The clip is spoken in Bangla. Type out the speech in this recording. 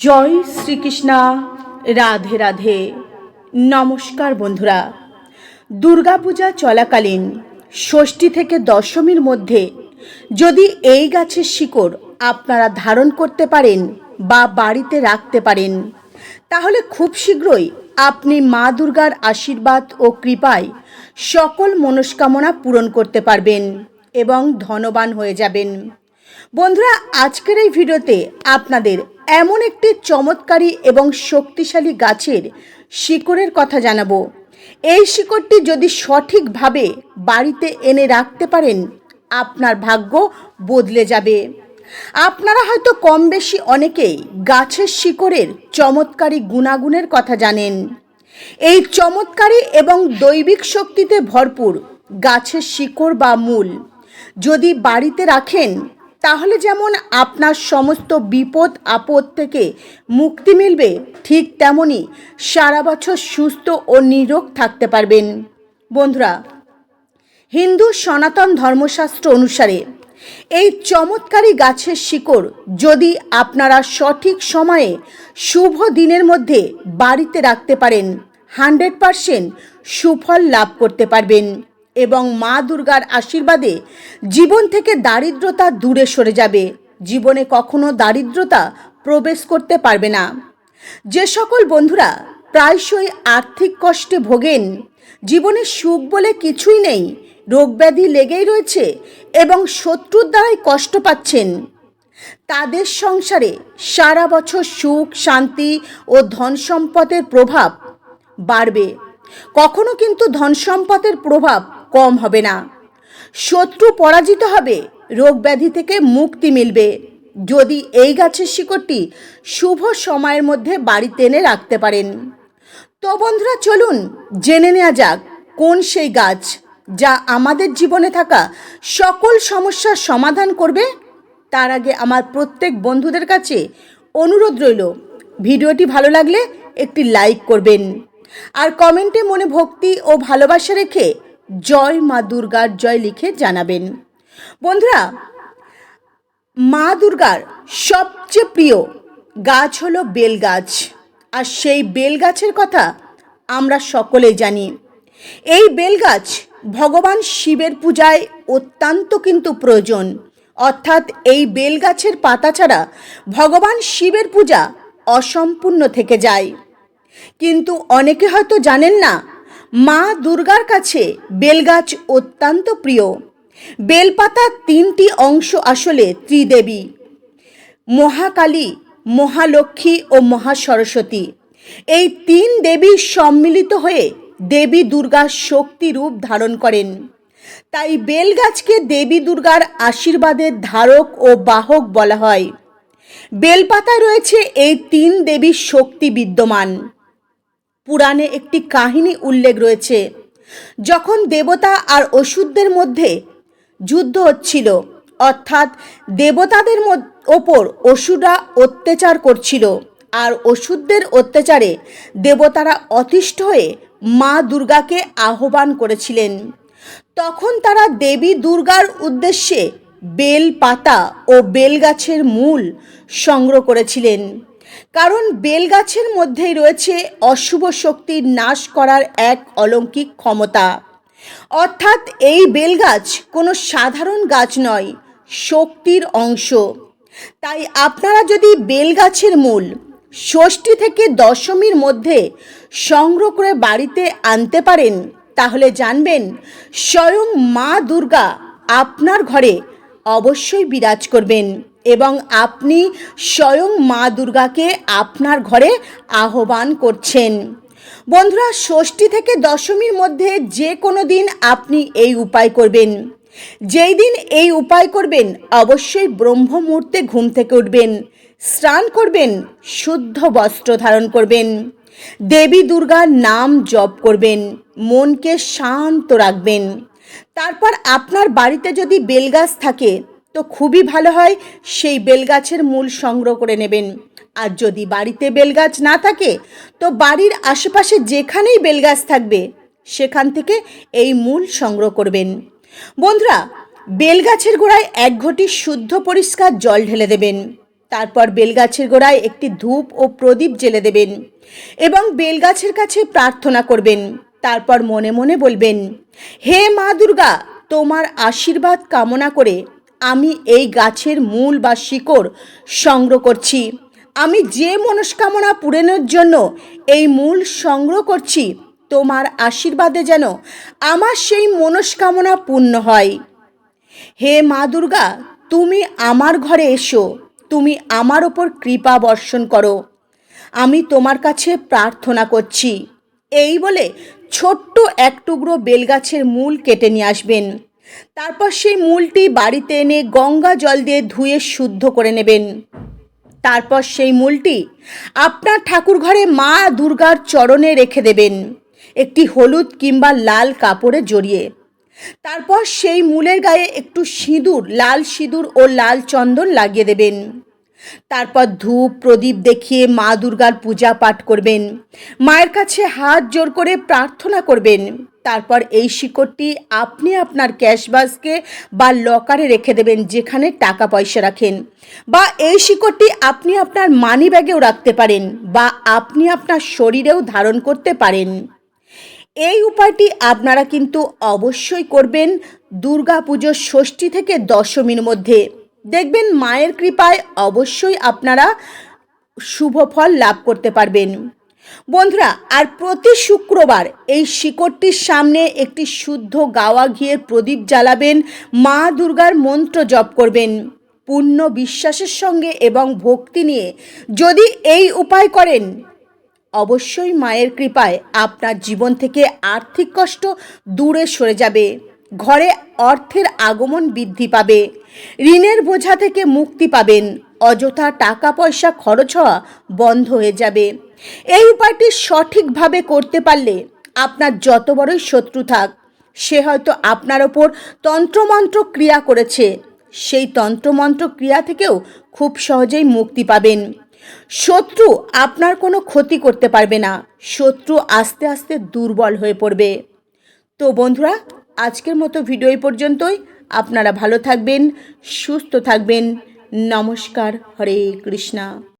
জয় শ্রীকৃষ্ণা, রাধে রাধে। নমস্কার বন্ধুরা। দুর্গাপূজা চলাকালীন ষষ্ঠী থেকে দশমীর মধ্যে যদি এই গাছের শিকড় আপনারা ধারণ করতে পারেন বা বাড়িতে রাখতে পারেন, তাহলে খুব শীঘ্রই আপনি মা দুর্গার আশীর্বাদ ও কৃপায় সকল মনস্কামনা পূরণ করতে পারবেন এবং ধনবান হয়ে যাবেন। বন্ধুরা, আজকের এই ভিডিওতে আপনাদের এমন একটি চমৎকারী এবং শক্তিশালী গাছের শিকড়ের কথা জানাব। এই শিকড়টি যদি সঠিকভাবে বাড়িতে এনে রাখতে পারেন, আপনার ভাগ্য বদলে যাবে। আপনারা হয়তো কম বেশি অনেকেই গাছের শিকড়ের চমৎকারী গুণাগুণের কথা জানেন। এই চমৎকারী এবং দৈবিক শক্তিতে ভরপুর গাছের শিকড় বা মূল যদি বাড়িতে রাখেন তাহলে যেমন আপনার সমস্ত বিপদ আপদ থেকে মুক্তি মিলবে, ঠিক তেমনই সারা বছর সুস্থ ও নিরোগ থাকতে পারবেন। বন্ধুরা, হিন্দু সনাতন ধর্মশাস্ত্র অনুসারে এই চমৎকারী গাছের শিকড় যদি আপনারা সঠিক সময়ে শুভ দিনের মধ্যে বাড়িতে রাখতে পারেন, হান্ড্রেড পারসেন্ট সুফল লাভ করতে পারবেন। এবং মা দুর্গার আশীর্বাদে জীবন থেকে দারিদ্রতা দূরে সরে যাবে। জীবনে কখনো দারিদ্রতা প্রবেশ করতে পারবে না। যে সকল বন্ধুরা প্রায়শই আর্থিক কষ্টে ভোগেন, জীবনে সুখ বলে কিছুই নেই রোগব্যাধি লেগেই রয়েছে এবং শত্রুর দ্বারাই কষ্ট পাচ্ছেন। তাদের সংসারে সারা বছর সুখ, শান্তি ও ধন সম্পদের প্রভাব বাড়বে। কখনো কিন্তু ধন সম্পদের প্রভাব কম হবে না। শত্রু পরাজিত হবে, রোগ ব্যাধি থেকে মুক্তি মিলবে। যদি এই গাছের শিকড়টি শুভ সময়ের মধ্যে বাড়িতে এনে রাখতে পারেন। তো বন্ধুরা, চলুন জেনে নেওয়া যাক কোন সেই গাছ যা আমাদের জীবনে থাকা সকল সমস্যার সমাধান করবে। তার আগে আমার প্রত্যেক বন্ধুদের কাছে অনুরোধ রইল, ভিডিওটি ভালো লাগলে একটি লাইক করবেন। আর কমেন্টে মনে ভক্তি ও ভালোবাসা রেখে জয় মা দুর্গার জয় লিখে জানাবেন। বন্ধুরা, মা দুর্গার সবচেয়ে প্রিয় গাছ হলো বেল গাছ আর সেই বেল গাছের কথা আমরা সকলেই জানি। এই বেল গাছ ভগবান শিবের পূজায় অত্যন্ত কিন্তু প্রয়োজন। অর্থাৎ এই বেল গাছের পাতা ছাড়া ভগবান শিবের পূজা অসম্পূর্ণ থেকে যায়। কিন্তু অনেকে হয়তো জানেন না মা দুর্গার কাছে বেলগাছ অত্যন্ত প্রিয়। বেলপাতার তিনটি অংশ আসলে ত্রিদেবী। মহাকালী, মহালক্ষ্মী ও মহাসরস্বতী। এই তিন দেবী সম্মিলিত হয়ে দেবী দুর্গার শক্তি রূপ ধারণ করেন। তাই বেলগাছকে দেবী দুর্গার আশীর্বাদের ধারক ও বাহক বলা হয়। বেলপাতায় রয়েছে এই তিন দেবীর শক্তি বিদ্যমান। পুরাণে একটি কাহিনী উল্লেখ রয়েছে। যখন দেবতা আর অসুরদের মধ্যে যুদ্ধ হচ্ছিল, অর্থাৎ দেবতাদের ওপর অসুররা অত্যাচার করছিল আর অসুরদের অত্যাচারে দেবতারা অতিষ্ঠ হয়ে মা দুর্গাকে আহ্বান করেছিলেন। তখন তারা দেবী দুর্গার উদ্দেশ্যে বেল পাতা ও বেল গাছের মূল সংগ্রহ করেছিলেন। কারণ বেল গাছের মধ্যেই রয়েছে অশুভ শক্তির নাশ করার এক অলৌকিক ক্ষমতা। অর্থাৎ এই বেলগাছ কোনো সাধারণ গাছ নয়, শক্তির অংশ। তাই আপনারা যদি বেলগাছের মূল ষষ্ঠী থেকে দশমীর মধ্যে সংগ্রহ করে বাড়িতে আনতে পারেন, তাহলে জানবেন স্বয়ং মা দুর্গা আপনার ঘরে অবশ্যই বিরাজ করবেন। এবং আপনি স্বয়ং মা দুর্গাকে আপনার ঘরে আহ্বান করছেন। বন্ধুরা, ষষ্ঠী থেকে দশমীর মধ্যে যে কোনো দিন আপনি এই উপায় করবেন। যেই দিন এই উপায় করবেন, অবশ্যই ব্রহ্ম মুহূর্তে ঘুম থেকে উঠবেন, স্নান করবেন, শুদ্ধ বস্ত্র ধারণ করবেন, দেবী দুর্গার নাম জপ করবেন, মনকে শান্ত রাখবেন। তারপর আপনার বাড়িতে যদি বেলগাছ থাকে তো খুবই ভালো হয়, সেই বেলগাছের মূল সংগ্রহ করে নেবেন। আর যদি বাড়িতে বেলগাছ না থাকে, তো বাড়ির আশেপাশে যেখানেই বেলগাছ থাকবে, সেখান থেকে এই মূল সংগ্রহ করবেন। বন্ধুরা, বেলগাছের গোড়ায় এক ঘটি শুদ্ধ পরিষ্কার জল ঢেলে দেবেন। তারপর বেলগাছের গোড়ায় একটি ধূপ ও প্রদীপ জেলে দেবেন এবং বেলগাছের কাছে প্রার্থনা করবেন। তারপর মনে মনে বলবেন, হে মা দুর্গা, তোমার আশীর্বাদ কামনা করে আমি এই গাছের মূল বা শিকড় সংগ্রহ করছি। আমি যে মনস্কামনা পূরণের জন্য এই মূল সংগ্রহ করছি, তোমার আশীর্বাদে যেন আমার সেই মনস্কামনা পূর্ণ হয়। হে মা দুর্গা, তুমি আমার ঘরে এসো, তুমি আমার ওপর কৃপা বর্ষণ করো। আমি তোমার কাছে প্রার্থনা করছি। এই বলে ছোট্ট এক টুকরো বেলগাছের মূল কেটে নিয়ে আসবেন। তারপর সেই মূলটি বাড়িতে এনে গঙ্গা জল দিয়ে ধুয়ে শুদ্ধ করে নেবেন। তারপর সেই মূলটি আপনার ঠাকুর ঘরে মা দুর্গার চরণে রেখে দেবেন, একটি হলুদ কিংবা লাল কাপড়ে জড়িয়ে। তারপর সেই মূলের গায়ে একটু সিঁদুর, লাল সিঁদুর ও লাল চন্দন লাগিয়ে দেবেন। তারপর ধূপ, প্রদীপ দেখিয়ে মা দুর্গার পূজা পাঠ করবেন। মায়ের কাছে হাত জোর করে প্রার্থনা করবেন। তারপর এই শিকড়টি আপনি আপনার ক্যাশবাসকে বা লকারে রেখে দেবেন, যেখানে টাকা পয়সা রাখেন। বা এই শিকড়টি আপনি আপনার মানি ব্যাগেও রাখতে পারেন বা আপনি আপনার শরীরেও ধারণ করতে পারেন। এই উপায়টি আপনারা কিন্তু অবশ্যই করবেন দুর্গা পুজোর ষষ্ঠী থেকে দশমীর মধ্যে। দেখবেন মায়ের কৃপায় অবশ্যই আপনারা শুভ ফল লাভ করতে পারবেন। বন্ধুরা, আর প্রতি শুক্রবার এই শিকড়টির সামনে একটি শুদ্ধ গাওয়া ঘিয়ের প্রদীপ জ্বালাবেন মা দুর্গার মন্ত্র জপ করবেন। পূর্ণ বিশ্বাসের সঙ্গে এবং ভক্তি নিয়ে যদি এই উপায় করেন, অবশ্যই মায়ের কৃপায় আপনার জীবন থেকে আর্থিক কষ্ট দূরে সরে যাবে, ঘরে অর্থের আগমন বৃদ্ধি পাবে, ঋণের বোঝা থেকে মুক্তি পাবেন, অযথা টাকা পয়সা খরচ হওয়া বন্ধ হয়ে যাবে। এই উপায়টি সঠিকভাবে করতে পারলে আপনার যত বড়ই শত্রু থাক, সে হয়তো আপনার ওপর তন্ত্রমন্ত্র ক্রিয়া করেছে। সেই তন্ত্রমন্ত্র ক্রিয়া থেকেও খুব সহজেই মুক্তি পাবেন। শত্রু আপনার কোনো ক্ষতি করতে পারবে না। শত্রু আস্তে আস্তে দুর্বল হয়ে পড়বে। তো বন্ধুরা, আজকের মতো ভিডিও এই পর্যন্তই। আপনারা ভালো থাকবেন, সুস্থ থাকবেন। নমস্কার, হরে কৃষ্ণা।